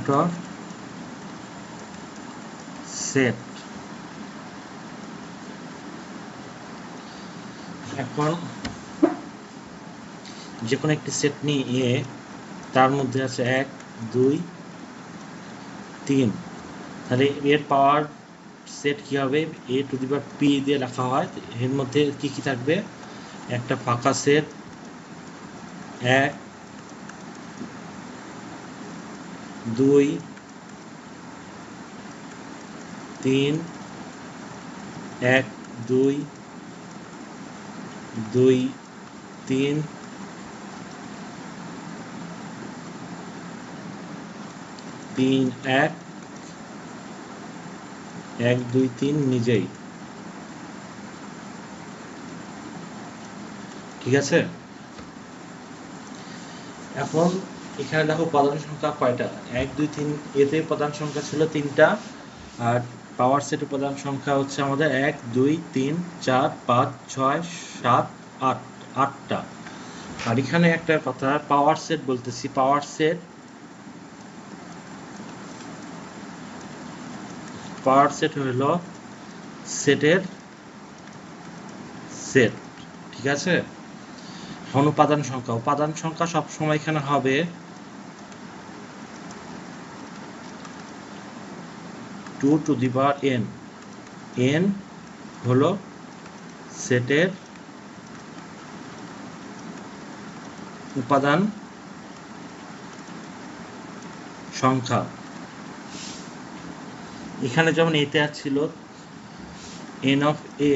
Vector set এখন যে কোনো একটি সেট নিয়ে তার মধ্যে আছে এক, দুই, তিন। তাহলে এর পাওয়ার সেট কি হবে? এ টু দি পাওয়ার পি দিয়ে লেখা হয়। এর মধ্যে কি কি থাকবে? একটা ফাঁকা সেট এক দুই, তিন, এক, দুই দুই, তিন তিন, এক এক, দুই, তিন নিজেই। ঠিক আছে? এখন এখানে দেখো প্রধান সংখ্যা কয়টা? এক, দুই, তিন, এতে প্রধান সংখ্যা ছিল তিনটা, আর পাওয়ার সেটের প্রধান সংখ্যা হচ্ছে আমাদের এক, দুই, তিন, চার, পাঁচ, ছয়, সাত, আট, আটটা। আর এখানে একটা কথা পাওয়ার সেট বলতেছি পাওয়ার সেট পাওয়ার সেট হলো সেটের সেট ঠিক আছে? এখন উপাদান সংখ্যা উপাদান সংখ্যা সব সময় এখানে হবে two to the power n. N হলো সেটের উপাদান সংখ্যা। এখানে যেমন এতে ছিল এন অফ এ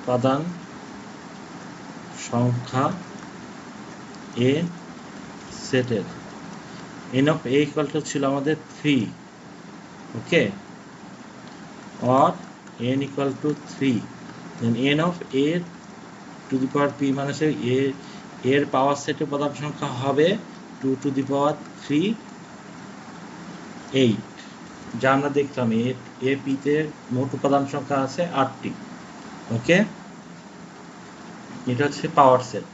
উপাদান সংখ্যা এ সেটের n of A equal to ছিল আমাদের three okay or n equal to 3 then n of a to the power p মানে সে a, এর পাওয়ার সেটের প্রধান সংখ্যা হবে টু টু দি পাওয়ার 3 8 যা আমরা দেখলাম এ এ পি তে মোট উপাদান সংখ্যা আছে আটটি ওকে এটা হচ্ছে পাওয়ার সেট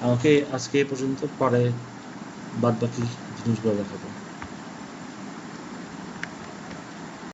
আমাকে আজকে এই পর্যন্ত পরে বাদ বাকি জিনিসগুলো দেখাবো।